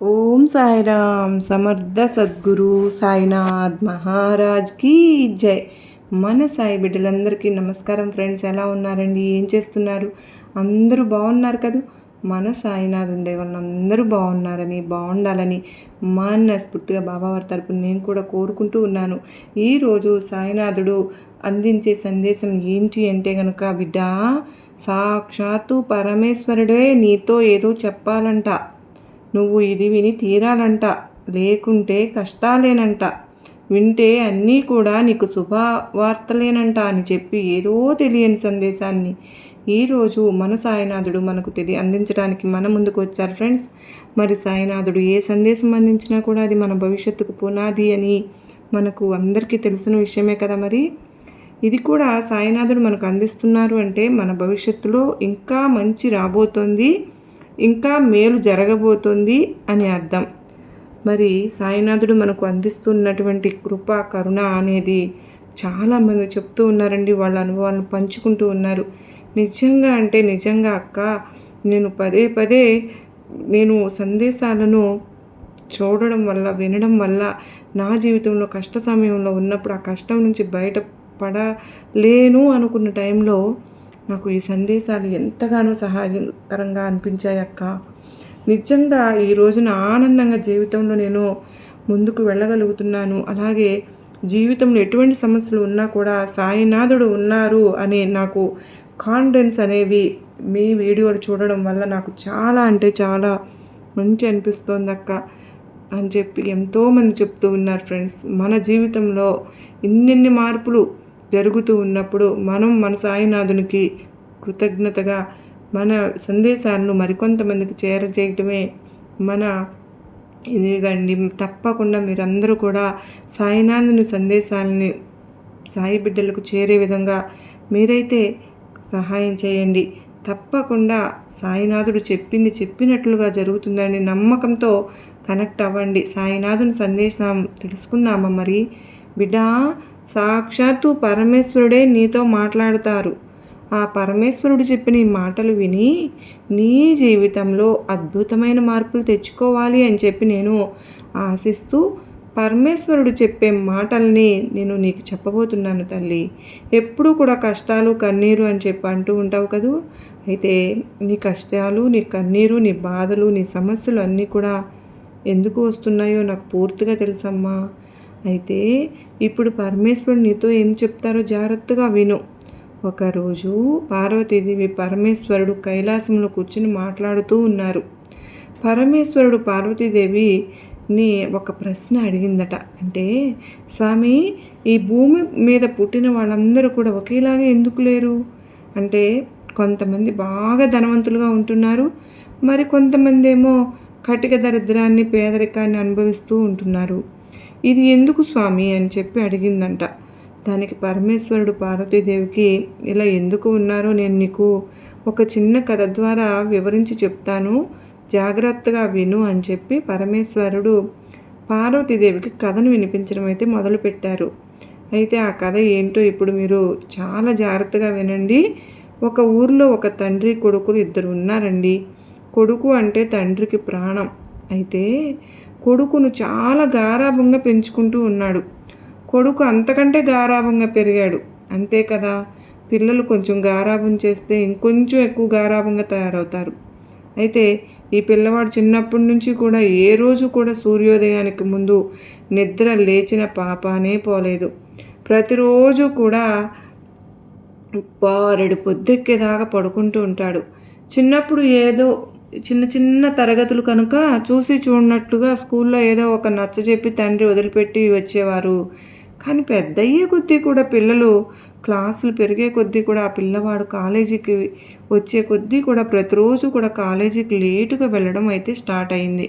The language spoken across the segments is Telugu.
ఓం సాయిరామ్ సమర్థ సద్గురు సాయినాథ్ మహారాజ్ కీ జై. మన సాయి బిడ్డలందరికీ నమస్కారం ఫ్రెండ్స్ ఎలా ఉన్నారండి? ఏం చేస్తున్నారు? అందరూ బాగున్నారు కదూ? మన సాయినాథ్ ఉండే అందరూ బాగున్నారని బాగుండాలని మనస్ఫూర్తిగా బాబావారి తరపున నేను కూడా కోరుకుంటూ ఉన్నాను. ఈరోజు సాయినాథుడు అందించే సందేశం ఏంటి అంటే కనుక బిడ్డ సాక్షాత్తు పరమేశ్వరుడే నీతో ఏదో చెప్పాలంట. నువ్వు ఇది విని తీరాలంట. లేకుంటే కష్టాలేనంట. వింటే అన్నీ కూడా నీకు శుభవార్తలేనంట అని చెప్పి ఏదో తెలియని సందేశాన్ని ఈరోజు మన సాయినాథుడు మనకు తెలియ అందించడానికి మన ముందుకు వచ్చారు ఫ్రెండ్స్. మరి సాయినాథుడు ఏ సందేశం అందించినా కూడా అది మన భవిష్యత్తుకు పునాది అని మనకు అందరికీ తెలిసిన విషయమే కదా మరి. ఇది కూడా సాయినాథుడు మనకు అందిస్తున్నారు అంటే మన భవిష్యత్తులో ఇంకా మంచి రాబోతోంది. ఇంకా మేలు జరగబోతుంది అని అర్థం. మరి సాయినాథుడు మనకు అందిస్తున్నటువంటి కృప కరుణ అనేది చాలామంది చెప్తూ ఉన్నారండి. వాళ్ళ అనుభవాలను పంచుకుంటూ ఉన్నారు. నిజంగా అంటే నిజంగా అక్క నేను పదే పదే నేను సందేశాలను చూడడం వల్ల వినడం వల్ల నా జీవితంలో కష్ట సమయంలో ఉన్నప్పుడు ఆ కష్టం నుంచి బయటపడలేను అనుకున్న టైంలో నాకు ఈ సందేశాలు ఎంతగానో సహాయకరంగా అనిపించాయి అక్క. నిజంగా ఈ రోజున ఆనందంగా జీవితంలో నేను ముందుకు వెళ్ళగలుగుతున్నాను. అలాగే జీవితంలో ఎటువంటి సమస్యలు ఉన్నా కూడా సాయినాథుడు ఉన్నారు అనే నాకు కాన్ఫిడెన్స్ అనేవి మీ వీడియోలు చూడడం వల్ల నాకు చాలా అంటే చాలా మంచి అనిపిస్తోంది అక్క అని చెప్పి ఎంతోమంది చెప్తూ ఉన్నారు ఫ్రెండ్స్. మన జీవితంలో ఇన్నెన్ని మార్పులు జరుగుతూ ఉన్నప్పుడు మనం మన సాయినాథునికి కృతజ్ఞతగా మన సందేశాలను మరికొంతమందికి చేరచేయటమే మన ఇదండి తప్పకుండా మీరందరూ కూడా సాయినాథుని సందేశాలని సాయి బిడ్డలకు చేరే విధంగా మీరైతే సహాయం చేయండి. తప్పకుండా సాయినాథుడు చెప్పింది చెప్పినట్లుగా జరుగుతుందని నమ్మకంతో కనెక్ట్ అవ్వండి. సాయినాథుని సందేశం తెలుసుకుందామా మరి? బిడ్డా సాక్షాత్తు పరమేశ్వరుడే నీతో మాట్లాడతారు. ఆ పరమేశ్వరుడు చెప్పిన ఈ మాటలు విని నీ జీవితంలో అద్భుతమైన మార్పులు తెచ్చుకోవాలి అని చెప్పి నేను ఆశిస్తూ పరమేశ్వరుడు చెప్పే మాటల్ని నేను నీకు చెప్పబోతున్నాను తల్లి. ఎప్పుడూ కూడా కష్టాలు కన్నీరు అని చెప్పి అంటూ ఉంటావు కదూ. అయితే నీ కష్టాలు నీ కన్నీరు నీ బాధలు నీ సమస్యలు అన్నీ కూడా ఎందుకు వస్తున్నాయో నాకు పూర్తిగా తెలుసమ్మా. అయితే ఇప్పుడు పరమేశ్వరుడు నీతో ఏం చెప్తారో జాగ్రత్తగా విను. ఒకరోజు పార్వతీదేవి పరమేశ్వరుడు కైలాసంలో కూర్చుని మాట్లాడుతూ ఉన్నారు. పరమేశ్వరుడు పార్వతీదేవి ని ఒక ప్రశ్న అడిగిందట. అంటే స్వామి ఈ భూమి మీద పుట్టిన వాళ్ళందరూ కూడా ఒకేలాగా ఎందుకు లేరు? అంటే కొంతమంది బాగా ధనవంతులుగా ఉంటున్నారు మరి కొంతమంది ఏమో కటిక దరిద్రాన్ని పేదరికాన్ని అనుభవిస్తూ ఉంటున్నారు. ఇది ఎందుకు స్వామి అని చెప్పి అడిగిందంట. దానికి పరమేశ్వరుడు పార్వతీదేవికి ఇలా ఎందుకు ఉన్నారో నేను నీకు ఒక చిన్న కథ ద్వారా వివరించి చెప్తాను. జాగ్రత్తగా విను అని చెప్పి పరమేశ్వరుడు పార్వతీదేవికి కథను వినిపించడం అయితే మొదలుపెట్టారు. అయితే ఆ కథ ఏంటో ఇప్పుడు మీరు చాలా జాగ్రత్తగా వినండి. ఒక ఊర్లో ఒక తండ్రి కొడుకులు ఇద్దరు ఉన్నారండి. కొడుకు అంటే తండ్రికి ప్రాణం. అయితే కొడుకును చాలా గారాభంగా పెంచుకుంటూ ఉన్నాడు. కొడుకు అంతకంటే గారాభంగా పెరిగాడు. అంతే కదా? పిల్లలు కొంచెం గారాభం చేస్తే ఇంకొంచెం ఎక్కువ గారాభంగా తయారవుతారు. అయితే ఈ పిల్లవాడు చిన్నప్పటి నుంచి కూడా ఏ రోజు కూడా సూర్యోదయానికి ముందు నిద్ర లేచిన పాపానే పోలేదు. ప్రతిరోజు కూడా పారెడు పొద్దెక్కేదాకా పడుకుంటూ ఉంటాడు. చిన్నప్పుడు ఏదో చిన్న చిన్న తరగతులు కనుక చూసి చూడనట్టుగా స్కూల్లో ఏదో ఒక నచ్చ చెప్పి తండ్రి వదిలిపెట్టి వచ్చేవారు. కానీ పెద్ద అయ్యే కొద్దీ కూడా పిల్లలు క్లాసులు పెరిగే కొద్దీ కూడా ఆ పిల్లవాడు కాలేజీకి వచ్చే కొద్దీ కూడా ప్రతిరోజు కూడా కాలేజీకి లేటుగా వెళ్ళడం అయితే స్టార్ట్ అయింది.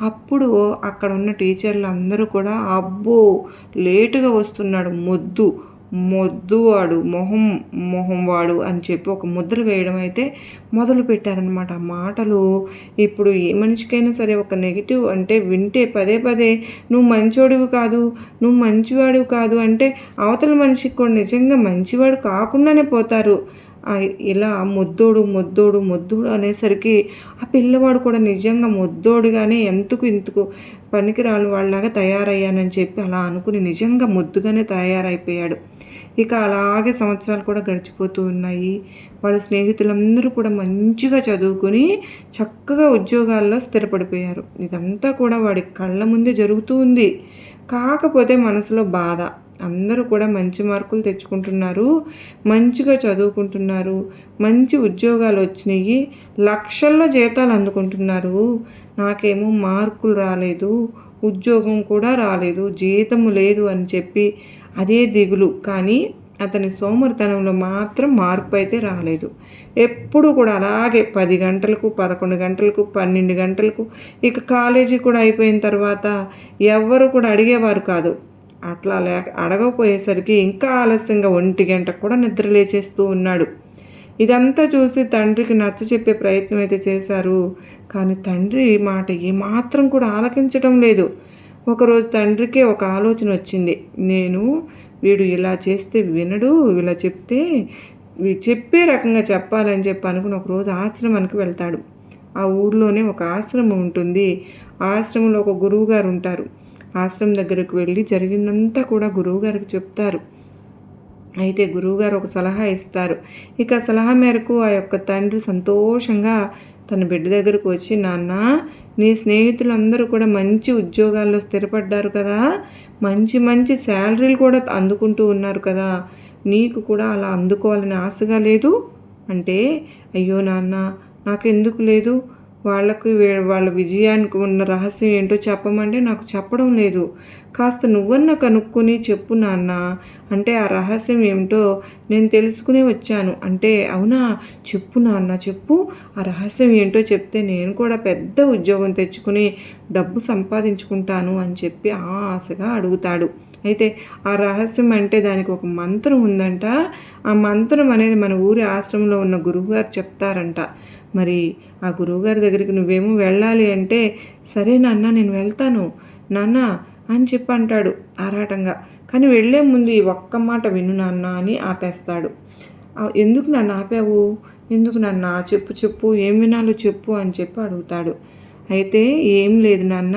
అప్పుడు అక్కడ ఉన్న టీచర్లు అందరూ కూడా అబ్బో లేటుగా వస్తున్నాడు మొద్దు. మొద్దువాడు మొహం మొహం వాడు అని చెప్పి ఒక ముద్ర వేయడం అయితే మొదలు పెట్టారనమాట మాటలు ఇప్పుడు ఏ మనిషికైనా సరే ఒక నెగిటివ్ అంటే వింటే పదే పదే నువ్వు మంచోడివి కాదు నువ్వు మంచివాడివి కాదు అంటే అవతల మనిషికి కూడా నిజంగా మంచివాడు కాకుండానే పోతారు. ఇలా మొద్దోడు మొద్దోడు మొద్దోడు అనేసరికి ఆ పిల్లవాడు కూడా నిజంగా మొద్దోడుగానే ఎంతకు ఇంతకు పనికిరాలు వాళ్ళలాగా తయారయ్యానని చెప్పి అలా అనుకుని నిజంగా ముద్దుగానే తయారైపోయాడు. ఇక అలాగే సంవత్సరాలు కూడా గడిచిపోతూ ఉన్నాయి. వాళ్ళ స్నేహితులందరూ కూడా మంచిగా చదువుకుని చక్కగా ఉద్యోగాల్లో స్థిరపడిపోయారు. ఇదంతా కూడా వాడి కళ్ళ ముందే జరుగుతూ ఉంది. కాకపోతే మనసులో బాధ. అందరూ కూడా మంచి మార్కులు తెచ్చుకుంటున్నారు మంచిగా చదువుకుంటున్నారు మంచి ఉద్యోగాలు వచ్చినాయి లక్షల్లో జీతాలు అందుకుంటున్నారు. నాకేమో మార్కులు రాలేదు ఉద్యోగం కూడా రాలేదు జీతము లేదు అని చెప్పి అదే దిగులు. కానీ అతని సోమరితనంలో మాత్రం మార్పు అయితే రాలేదు. ఎప్పుడు కూడా అలాగే పది గంటలకు పదకొండు గంటలకు పన్నెండు గంటలకు ఇక కాలేజీ కూడా అయిపోయిన తర్వాత ఎవ్వరు కూడా అడిగేవారు కాదు. అట్లా లేక అడగకపోయేసరికి ఇంకా ఆలస్యంగా ఒంటి గంటకు కూడా నిద్ర లేచేస్తూ ఉన్నాడు. ఇదంతా చూసి తండ్రికి నచ్చ చెప్పే ప్రయత్నం అయితే చేశారు. కానీ తండ్రి మాట ఏమాత్రం కూడా ఆలకించడం లేదు. ఒకరోజు తండ్రికి ఒక ఆలోచన వచ్చింది. నేను వీడు ఇలా చేస్తే వినడు ఇలా చెప్తే చెప్పే రకంగా చెప్పాలని చెప్పి అనుకుని ఒకరోజు ఆశ్రమానికి వెళ్తాడు. ఆ ఊర్లోనే ఒక ఆశ్రమం ఉంటుంది. ఆశ్రమంలో ఒక గురువు గారు ఉంటారు. ఆశ్రమం దగ్గరకు వెళ్ళి జరిగిందంతా కూడా గురువుగారికి చెప్తారు. అయితే గురువుగారు ఒక సలహా ఇస్తారు. ఇక సలహా మేరకు ఆ యొక్క తండ్రి సంతోషంగా తన బిడ్డ దగ్గరకు వచ్చి నాన్న నీ స్నేహితులందరూ కూడా మంచి ఉద్యోగాల్లో స్థిరపడ్డారు కదా. మంచి మంచి శాలరీలు కూడా అందుకుంటూ ఉన్నారు కదా. నీకు కూడా అలా అందుకోవాలని ఆశగా లేదు? అంటే అయ్యో నాన్న నాకెందుకు లేదు? వాళ్ళకు వాళ్ళ విజయానికి ఉన్న రహస్యం ఏంటో చెప్పమంటే నాకు చెప్పడం లేదు. కాస్త నువ్వన్న కనుక్కొని చెప్పు నాన్న. అంటే ఆ రహస్యం ఏమిటో నేను తెలుసుకునే వచ్చాను. అంటే అవునా? చెప్పు నాన్న చెప్పు. ఆ రహస్యం ఏంటో చెప్తే నేను కూడా పెద్ద ఉద్యోగం తెచ్చుకుని డబ్బు సంపాదించుకుంటాను అని చెప్పి ఆశగా అడుగుతాడు. అయితే ఆ రహస్యం అంటే దానికి ఒక మంత్రం ఉందంట. ఆ మంత్రం అనేది మన ఊరి ఆశ్రమంలో ఉన్న గురువుగారు చెప్తారంట. మరి ఆ గురువుగారి దగ్గరికి నువ్వేమో వెళ్ళాలి అంటే సరే నాన్న నేను వెళ్తాను నాన్న అని చెప్పి అంటాడు ఆరాటంగా. కానీ వెళ్ళే ముందు ఈ ఒక్క మాట విను నాన్న అని ఆపేస్తాడు. ఎందుకు నన్ను ఆపావు? ఎందుకు నాన్న చెప్పు చెప్పు ఏం వినాలో చెప్పు అని చెప్పి అడుగుతాడు. అయితే ఏం లేదు నాన్న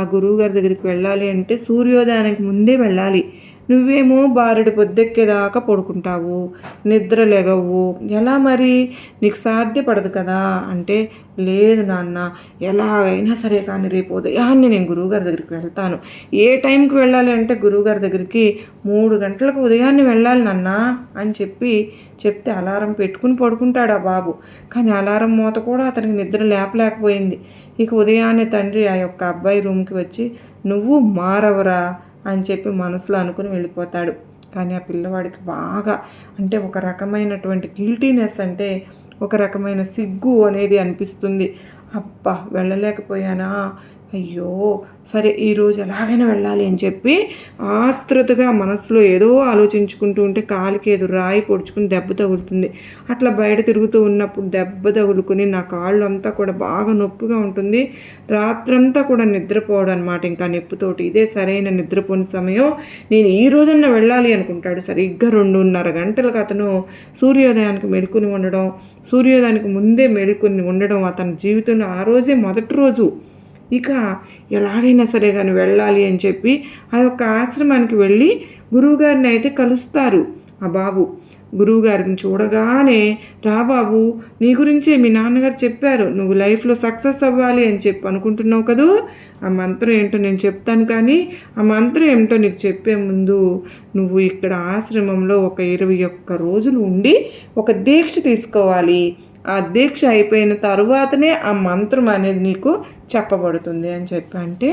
ఆ గురువుగారి దగ్గరికి వెళ్ళాలి అంటే సూర్యోదయానికి ముందే వెళ్ళాలి. నువ్వేమో బారెడు పొద్దెక్కేదాకా పడుకుంటావు నిద్ర లెగవు. ఎలా మరి? నీకు సాధ్యపడదు కదా? అంటే లేదు నాన్న ఎలాగైనా సరే కానీ రేపు ఉదయాన్నే నేను గురువుగారి దగ్గరికి వెళ్తాను. ఏ టైంకి వెళ్ళాలి అంటే గురువుగారి దగ్గరికి మూడు గంటలకు ఉదయాన్నే వెళ్ళాలి నాన్న అని చెప్పి చెప్తే అలారం పెట్టుకుని పడుకుంటాడు ఆ బాబు. కానీ అలారం మూత కూడా అతనికి నిద్ర లేపలేకపోయింది. ఇక ఉదయాన్నే తండ్రి ఆ యొక్క అబ్బాయి రూమ్కి వచ్చి నువ్వు మారవరా? అని చెప్పి మనసులో అనుకుని వెళ్ళిపోతాడు. కానీ ఆ పిల్లవాడికి బాగా అంటే ఒక రకమైనటువంటి గిల్టీనెస్ అంటే ఒక రకమైన సిగ్గు అనేది అనిపిస్తుంది. అబ్బా వెళ్ళలేకపోయానా? అయ్యో సరే ఈరోజు ఎలాగైనా వెళ్ళాలి అని చెప్పి ఆతృతగా మనసులో ఏదో ఆలోచించుకుంటూ ఉంటే కాలికి ఏదో రాయి పొడుచుకుని దెబ్బ తగులుతుంది. అట్లా బయట తిరుగుతూ ఉన్నప్పుడు దెబ్బ తగులుకుని నా కాళ్ళు అంతా కూడా బాగా నొప్పిగా ఉంటుంది. రాత్రంతా కూడా నిద్రపోవడం అనమాట ఇంకా నొప్పితోటి. ఇదే సరైన నిద్రపోని సమయం. నేను ఈ రోజున వెళ్ళాలి అనుకుంటాడు. సరిగ్గా రెండున్నర గంటలకు అతను సూర్యోదయానికి మెలుకుని ఉండడం సూర్యోదయానికి ముందే మెలుకుని ఉండడం అతని జీవితంలో ఆ రోజే మొదటి రోజు. ఇక ఎలాగైనా సరే కానీ వెళ్ళాలి అని చెప్పి ఆ యొక్క ఆశ్రమానికి వెళ్ళి గురువుగారిని అయితే కలుస్తారు. ఆ బాబు గురువుగారిని చూడగానే రా బాబు నీ గురించే మీ నాన్నగారు చెప్పారు. నువ్వు లైఫ్లో సక్సెస్ అవ్వాలి అని చెప్పి అనుకుంటున్నావు కదూ? ఆ మంత్రం ఏంటో నేను చెప్తాను కానీ ఆ మంత్రం ఏమిటో నీకు చెప్పే ముందు నువ్వు ఇక్కడ ఆశ్రమంలో ఒక ఇరవై ఒక్క రోజులు ఉండి ఒక దీక్ష తీసుకోవాలి. ఆ దీక్ష అయిపోయిన తరువాతనే ఆ మంత్రం అనేది నీకు చెప్పబడుతుంది అని చెప్పి అంటే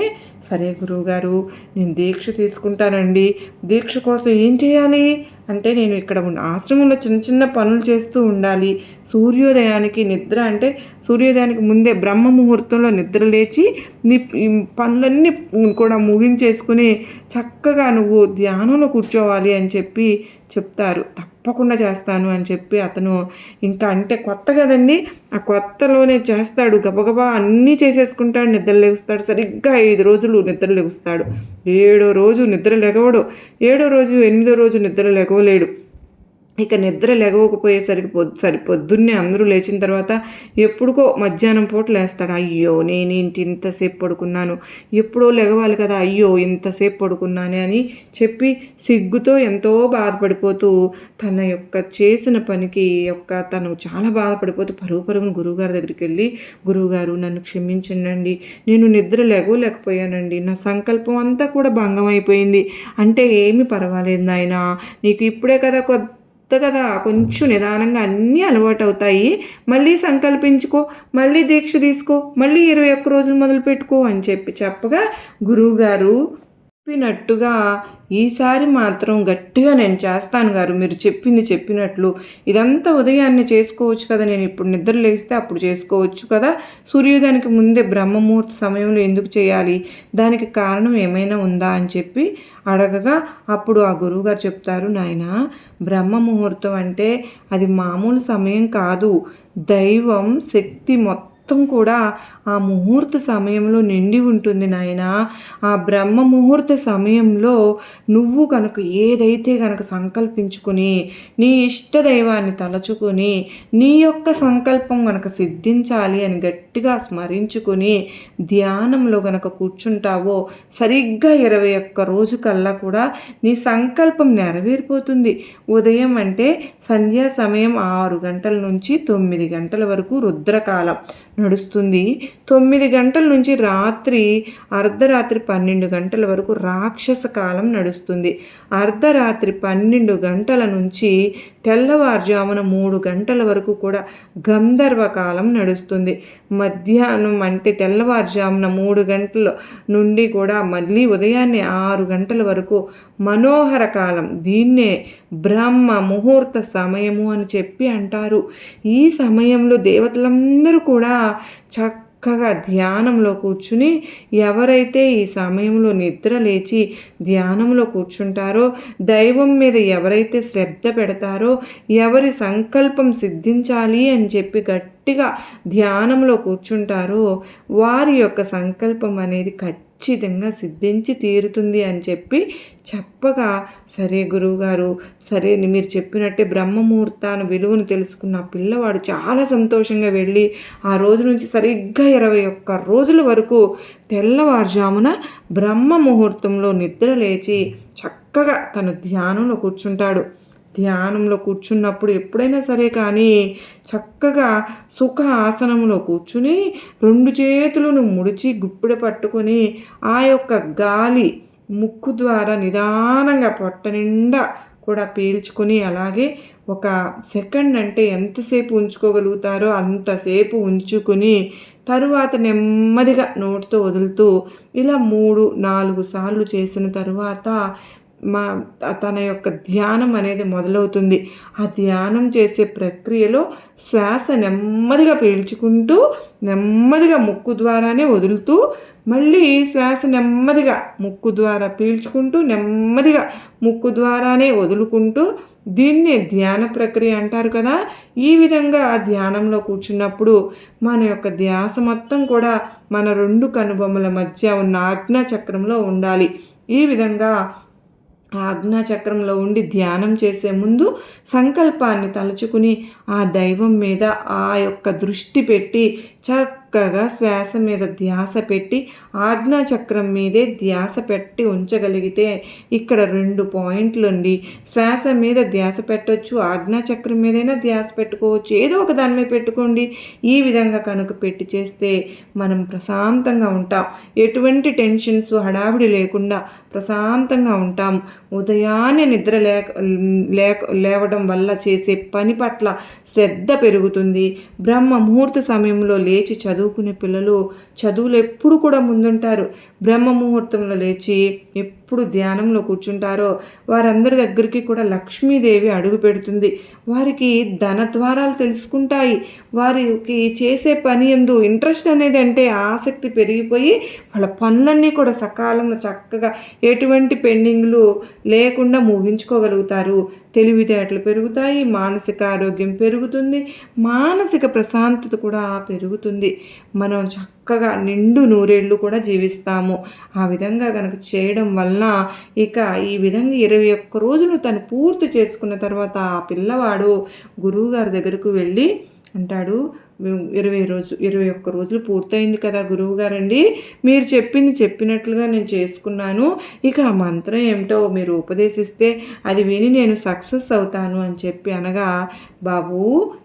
సరే గురువుగారు నేను దీక్ష తీసుకుంటానండి. దీక్ష కోసం ఏం చేయాలి? అంటే నేను ఇక్కడ ఉన్న ఆశ్రమంలో చిన్న చిన్న పనులు చేస్తూ ఉండాలి. సూర్యోదయానికి నిద్ర అంటే సూర్యోదయానికి ముందే బ్రహ్మ ముహూర్తంలో నిద్ర లేచి నీ పనులన్నీ కూడా ముగించేసుకుని చక్కగా నువ్వు ధ్యానంలో కూర్చోవాలి అని చెప్పి చెప్తారు. తప్పకుండా చేస్తాను అని చెప్పి అతను ఇంకా అంటే కొత్త కదండి ఆ కొత్తలోనే చేస్తాడు గబగబా అన్నీ చేసేసుకుంటాడు నిద్ర లేగుస్తాడు సరిగ్గా ఐదు రోజులు నిద్ర లేగుస్తాడు ఏడో రోజు నిద్ర లేగవడు ఏడో రోజు ఎనిమిదో రోజు నిద్ర లేగవలేడు ఇక నిద్ర లెగవకపోయేసరికి పొద్దు సరి పొద్దున్నే అందరూ లేచిన తర్వాత ఎప్పుడుకో మధ్యాహ్నం పూట లేస్తాడు. అయ్యో నేను ఇంటి ఇంతసేపు పడుకున్నాను. ఎప్పుడో లెగవాలి కదా. అయ్యో ఇంతసేపు పడుకున్నానే అని చెప్పి సిగ్గుతో ఎంతో బాధపడిపోతూ తన యొక్క చేసిన పనికి యొక్క తను చాలా బాధపడిపోతూ పరుగు పరుగును గురువుగారి దగ్గరికి వెళ్ళి గురువుగారు నన్ను క్షమించండి నేను నిద్ర లేకపోయానండి నా సంకల్పం అంతా కూడా భంగం అయిపోయింది. అంటే ఏమి పర్వాలేదు నాయన. నీకు ఇప్పుడే కదా కొద్ది కదా కొంచెం నిదానంగా అన్నీ అలవాటు అవుతాయి మళ్ళీ సంకల్పించుకో మళ్ళీ దీక్ష తీసుకో మళ్ళీ ఇరవై ఒక్క రోజులు మొదలు పెట్టుకో అని చెప్పి చెప్పగా గురువుగారు చెప్పినట్టుగా ఈసారి మాత్రం గట్టిగా నేను చేస్తాను గారు. మీరు చెప్పింది చెప్పినట్లు. ఇదంతా ఉదయాన్నే చేసుకోవచ్చు కదా. నేను ఇప్పుడు నిద్ర లేస్తే అప్పుడు చేసుకోవచ్చు కదా. సూర్యోదయానికి ముందే బ్రహ్మముహూర్త సమయంలో ఎందుకు చేయాలి? దానికి కారణం ఏమైనా ఉందా అని చెప్పి అడగగా అప్పుడు ఆ గురువుగారు చెప్తారు నాయన బ్రహ్మ ముహూర్తం అంటే అది మామూలు సమయం కాదు. దైవం శక్తి మొత్తం మొత్తం కూడా ఆ ముహూర్త సమయంలో నిండి ఉంటుంది నాయన. ఆ బ్రహ్మ ముహూర్త సమయంలో నువ్వు కనుక ఏదైతే కనుక సంకల్పించుకుని నీ ఇష్ట దైవాన్ని తలచుకుని నీ యొక్క సంకల్పం కనుక సిద్ధించాలి అని గట్టిగా స్మరించుకొని ధ్యానంలో కనుక కూర్చుంటావో సరిగ్గా ఇరవై ఒక్క రోజు కల్లా కూడా నీ సంకల్పం నెరవేరిపోతుంది. ఉదయం అంటే సంధ్యా సమయం ఆరు గంటల నుంచి తొమ్మిది గంటల వరకు రుద్రకాలం. నడుస్తుంది. తొమ్మిది గంటల నుంచి రాత్రి అర్ధరాత్రి పన్నెండు గంటల వరకు రాక్షస కాలం నడుస్తుంది. అర్ధరాత్రి పన్నెండు గంటల నుంచి తెల్లవారుజామున మూడు గంటల వరకు కూడా గంధర్వ కాలం నడుస్తుంది. మధ్యాహ్నం అంటే తెల్లవారుజామున మూడు గంటల నుండి కూడా మళ్ళీ ఉదయాన్నే ఆరు గంటల వరకు మనోహర కాలం. దీన్నే బ్రహ్మ ముహూర్త సమయము అని చెప్పి అంటారు. ఈ సమయంలో దేవతలందరూ కూడా చక్కగా ధ్యానంలో కూర్చుని ఎవరైతే ఈ సమయంలో నిద్ర లేచి ధ్యానంలో కూర్చుంటారో దైవం మీద ఎవరైతే శ్రద్ధ పెడతారో ఎవరి సంకల్పం సిద్ధించాలి అని చెప్పి గట్టిగా ధ్యానంలో కూర్చుంటారో వారి యొక్క సంకల్పం అనేది ఖచ్చితంగా ఖచ్చితంగా సిద్ధించి తీరుతుంది అని చెప్పి చెప్పగా సరే గురువుగారు సరే మీరు చెప్పినట్టే బ్రహ్మముహూర్తాన్ని విలువను తెలుసుకున్న పిల్లవాడు చాలా సంతోషంగా వెళ్ళి ఆ రోజు నుంచి సరిగ్గా ఇరవై ఒక్క రోజుల వరకు తెల్లవారుజామున బ్రహ్మ ముహూర్తంలో నిద్ర లేచి చక్కగా తను ధ్యానంలో కూర్చుంటాడు. ధ్యానంలో కూర్చున్నప్పుడు ఎప్పుడైనా సరే కానీ చక్కగా సుఖ ఆసనంలో కూర్చుని రెండు చేతులను ముడిచి గుప్పిడ పట్టుకొని ఆ యొక్క గాలి ముక్కు ద్వారా నిదానంగా పొట్ట నిండా కూడా పీల్చుకొని అలాగే ఒక సెకండ్ అంటే ఎంతసేపు ఉంచుకోగలుగుతారో అంతసేపు ఉంచుకుని తరువాత నెమ్మదిగా నోటితో వదులుతూ ఇలా మూడు నాలుగు సార్లు చేసిన తరువాత మా తన యొక్క ధ్యానం అనేది మొదలవుతుంది. ఆ ధ్యానం చేసే ప్రక్రియలో శ్వాస నెమ్మదిగా పీల్చుకుంటూ నెమ్మదిగా ముక్కు ద్వారానే వదులుతూ మళ్ళీ శ్వాస నెమ్మదిగా ముక్కు ద్వారా పీల్చుకుంటూ నెమ్మదిగా ముక్కు ద్వారానే వదులుకుంటూ దీన్నే ధ్యాన ప్రక్రియ అంటారు కదా. ఈ విధంగా ధ్యానంలో కూర్చున్నప్పుడు మన యొక్క ధ్యాస మొత్తం కూడా మన రెండు కనుబొమ్మల మధ్య ఉన్న ఆజ్ఞా చక్రంలో ఉండాలి. ఈ విధంగా ఆజ్ఞాచక్రంలో ఉండి ధ్యానం చేసే ముందు సంకల్పాన్ని తలుచుకుని ఆ దైవం మీద ఆ యొక్క దృష్టి పెట్టి చక్కగా శ్వాస మీద ధ్యాస పెట్టి ఆజ్ఞాచక్రం మీదే ధ్యాస పెట్టి ఉంచగలిగితే ఇక్కడ రెండు పాయింట్లు ఉండి శ్వాస మీద ధ్యాస పెట్టవచ్చు ఆజ్ఞాచక్రం మీదైనా ధ్యాస పెట్టుకోవచ్చు. ఏదో ఒక దాని మీద పెట్టుకోండి. ఈ విధంగా కనుక పెట్టి చేస్తే మనం ప్రశాంతంగా ఉంటాం. ఎటువంటి టెన్షన్స్ హడావిడి లేకుండా ప్రశాంతంగా ఉంటాం. ఉదయాన్నే నిద్ర లేక లేక లేవడం వల్ల చేసే పని పట్ల శ్రద్ధ పెరుగుతుంది. బ్రహ్మ ముహూర్త సమయంలో లేచి చదువు చదువుకునే పిల్లలు చదువులు ఎప్పుడు కూడా ముందుంటారు. బ్రహ్మ ముహూర్తంలో లేచి ఎప్పుడు ధ్యానంలో కూర్చుంటారో వారందరి దగ్గరికి కూడా లక్ష్మీదేవి అడుగు పెడుతుంది. వారికి ధన ద్వారాలు తెలుసుకుంటాయి. వారికి చేసే పని ఎందు ఇంట్రెస్ట్ అనేది అంటే ఆసక్తి పెరిగిపోయి వాళ్ళ పనులన్నీ కూడా సకాలంలో చక్కగా ఎటువంటి పెండింగ్లు లేకుండా ముగించుకోగలుగుతారు. తెలివితేటలు పెరుగుతాయి మానసిక ఆరోగ్యం పెరుగుతుంది మానసిక ప్రశాంతత కూడా పెరుగుతుంది. మనం చక్క చక్కగా నిండు నూరేళ్ళు కూడా జీవిస్తాము. ఆ విధంగా కనుక చేయడం వలన ఇక ఈ విధంగా ఇరవై ఒక్క రోజులు తను పూర్తి చేసుకున్న తర్వాత ఆ పిల్లవాడు గురువుగారి దగ్గరకు వెళ్ళి అంటాడు ఇరవై రోజు ఇరవై ఒక్క రోజులు పూర్తయింది కదా గురువు గారండి మీరు చెప్పింది చెప్పినట్లుగా నేను చేసుకున్నాను. ఇక ఆ మంత్రం ఏమిటో మీరు ఉపదేశిస్తే అది విని నేను సక్సెస్ అవుతాను అని చెప్పి అనగా బాబు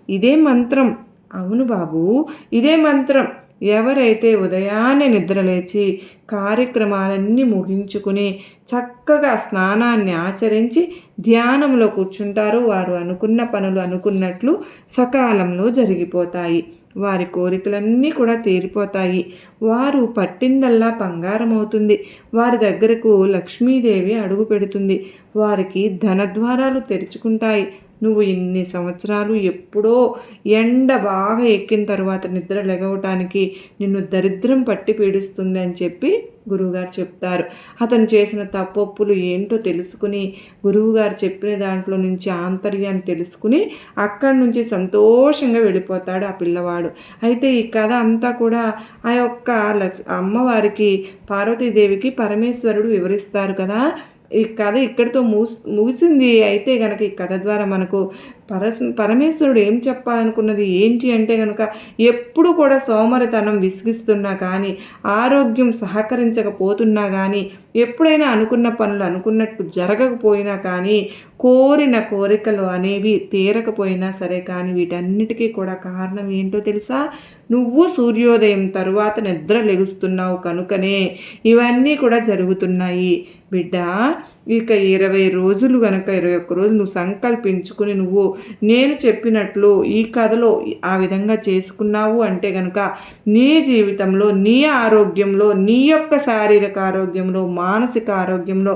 ఇదే మంత్రం. అవును బాబు ఇదే మంత్రం. ఎవరైతే ఉదయాన్నే నిద్రలేచి కార్యక్రమాలన్నీ ముగించుకుని చక్కగా స్నానాన్ని ఆచరించి ధ్యానంలో కూర్చుంటారో వారు అనుకున్న పనులు అనుకున్నట్లు సకాలంలో జరిగిపోతాయి. వారి కోరికలన్నీ కూడా తీరిపోతాయి. వారు పట్టిందల్లా బంగారం అవుతుంది వారి దగ్గరకు లక్ష్మీదేవి అడుగు పెడుతుంది. వారికి ధనద్వారాలు తెరుచుకుంటాయి. నువ్వు ఇన్ని సంవత్సరాలు ఎప్పుడో ఎండ బాగా ఎక్కిన తర్వాత నిద్ర లెగవటానికి నిన్ను దరిద్రం పట్టి పీడిస్తుంది అని చెప్పి గురువుగారు చెప్తారు. అతను చేసిన తప్పొప్పులు ఏంటో తెలుసుకుని గురువుగారు చెప్పిన దాంట్లో నుంచి ఆంతర్యాన్ని తెలుసుకుని అక్కడి నుంచి సంతోషంగా వెళ్ళిపోతాడు ఆ పిల్లవాడు. అయితే ఈ కథ అంతా కూడా ఆ యొక్క అమ్మవారికి పార్వతీదేవికి పరమేశ్వరుడు వివరిస్తారు కదా. ఈ కథ ఇక్కడితో ముగిసి ముగిసింది. అయితే కనుక ఈ కథ ద్వారా మనకు పరస్ పరమేశ్వరుడు ఏం చెప్పాలనుకున్నది ఏంటి అంటే కనుక ఎప్పుడు కూడా సోమరితనం విసిగిస్తున్నా కానీ ఆరోగ్యం సహకరించకపోతున్నా కానీ ఎప్పుడైనా అనుకున్న పనులు అనుకున్నట్టు జరగకపోయినా కానీ కోరిన కోరికలు అనేవి తీరకపోయినా సరే కానీ వీటన్నిటికీ కూడా కారణం ఏంటో తెలుసా? నువ్వు సూర్యోదయం తరువాత నిద్ర లెగుస్తున్నావు కనుకనే ఇవన్నీ కూడా జరుగుతున్నాయి. బిడ్డ ఇక ఇరవై రోజులు కనుక ఇరవై ఒక్క రోజులు నువ్వు సంకల్పించుకుని నువ్వు నేను చెప్పినట్లు ఈ కథలో ఆ విధంగా చేసుకున్నావు అంటే కనుక నీ జీవితంలో నీ ఆరోగ్యంలో నీ యొక్క శారీరక ఆరోగ్యంలో మానసిక ఆరోగ్యంలో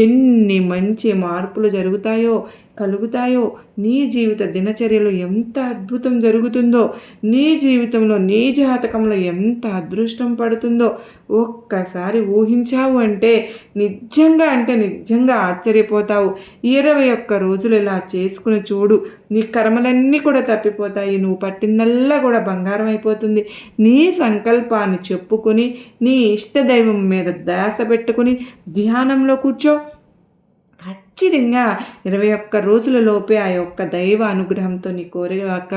ఎన్ని మంచి మార్పులు జరుగుతాయో కలుగుతాయో? నీ జీవిత దినచర్యలో ఎంత అద్భుతం జరుగుతుందో? నీ జీవితంలో నీ జాతకంలో ఎంత అదృష్టం పడుతుందో? ఒక్కసారి ఊహించావు అంటే నిజంగా అంటే నిజంగా ఆశ్చర్యపోతావు. ఇరవై ఒక్క రోజులు ఇలా చేసుకుని చూడు. నీ కర్మలన్నీ కూడా తప్పిపోతాయి. నువ్వు పట్టిందల్లా కూడా బంగారం అయిపోతుంది. నీ సంకల్పాన్ని చెప్పుకొని నీ ఇష్టదైవం మీద దాస పెట్టుకుని ధ్యానంలో కూర్చో. ఖచ్చితంగా ఇరవై ఒక్క రోజులలోపే ఆ యొక్క దైవ అనుగ్రహంతో నీ కోరిక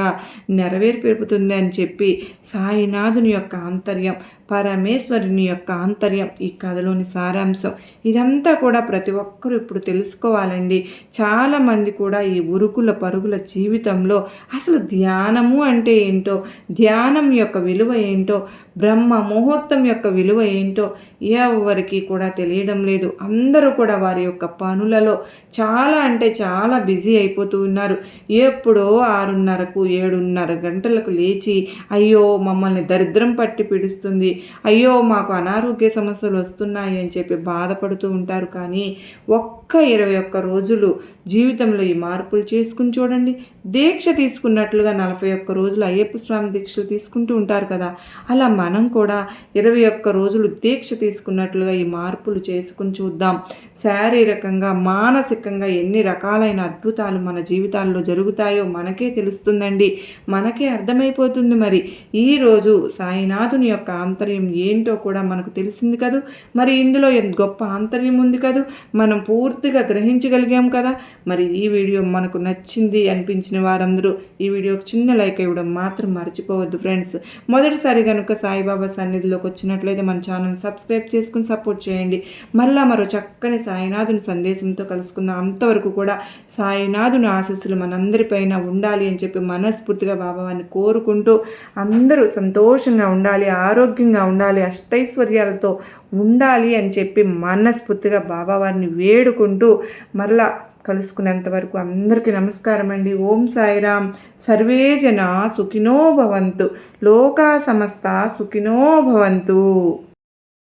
నెరవేర్పెడుతుంది అని చెప్పి సాయినాథుని యొక్క ఆంతర్యం పరమేశ్వరుని యొక్క ఆంతర్యం ఈ కథలోని సారాంశం. ఇదంతా కూడా ప్రతి ఒక్కరూ ఇప్పుడు తెలుసుకోవాలండి. చాలామంది కూడా ఈ ఉరుకుల పరుగుల జీవితంలో అసలు ధ్యానము అంటే ఏంటో ధ్యానం యొక్క విలువ ఏంటో బ్రహ్మ ముహూర్తం యొక్క విలువ ఏంటో ఎవరికి కూడా తెలియడం లేదు. అందరూ కూడా వారి యొక్క పనులలో చాలా అంటే చాలా బిజీ అయిపోతూ ఉన్నారు. ఎప్పుడో ఆరున్నరకు ఏడున్నర గంటలకు లేచి అయ్యో మమ్మల్ని దరిద్రం పట్టి పిడుస్తుంది. అయ్యో మాకు అనారోగ్య సమస్యలు వస్తున్నాయి అని చెప్పి బాధపడుతూ ఉంటారు. కానీ ఒక్క ఇరవై ఒక్క రోజులు జీవితంలో ఈ మార్పులు చేసుకుని చూడండి. దీక్ష తీసుకున్నట్లుగా నలభై ఒక్క రోజులు అయ్యప్ప స్వామి దీక్షలు తీసుకుంటూ ఉంటారు కదా. అలా మనం కూడా ఇరవై ఒక్క రోజులు దీక్ష తీసుకున్నట్లుగా ఈ మార్పులు చేసుకుని చూద్దాం. శారీరకంగా మానసికంగా ఎన్ని రకాలైన అద్భుతాలు మన జీవితాల్లో జరుగుతాయో మనకే తెలుస్తుందండి. మనకే అర్థమైపోతుంది మరి. ఈరోజు సాయినాథుని యొక్క ఆంతర్యం ఏంటో కూడా మనకు తెలిసింది కదూ? మరి ఇందులో గొప్ప ఆంతర్యం ఉంది కదూ? మనం పూర్తిగా గ్రహించగలిగాం కదా? మరి ఈ వీడియో మనకు నచ్చింది అనిపించిన వారందరూ ఈ వీడియోకి చిన్న లైక్ ఇవ్వడం మాత్రం మర్చిపోవద్దు ఫ్రెండ్స్. మొదటిసారి కనుక సాయిబాబా సన్నిధిలోకి వచ్చినట్లయితే మన ఛానల్ సబ్స్క్రైబ్ చేసుకుని సపోర్ట్ చేయండి. మళ్ళా మరో చక్కని సాయినాథుని సందేశంతో కలుసుకుందాం అంతవరకు కూడా సాయినాథుని ఆశస్సులు మనందరిపైన ఉండాలి అని చెప్పి మనస్ఫూర్తిగా బాబావారిని కోరుకుంటూ అందరూ సంతోషంగా ఉండాలి ఆరోగ్యంగా ఉండాలి అష్టైశ్వర్యాలతో ఉండాలి అని చెప్పి మనస్ఫూర్తిగా బాబావారిని వేడుకుంటూ మరలా కలుసుకునేంత వరకు అందరికీ నమస్కారం అండి. ఓం సాయిరామ్. సర్వే జన సుఖినో భవంతు. లోకా సమస్త సుఖినో భవంతు.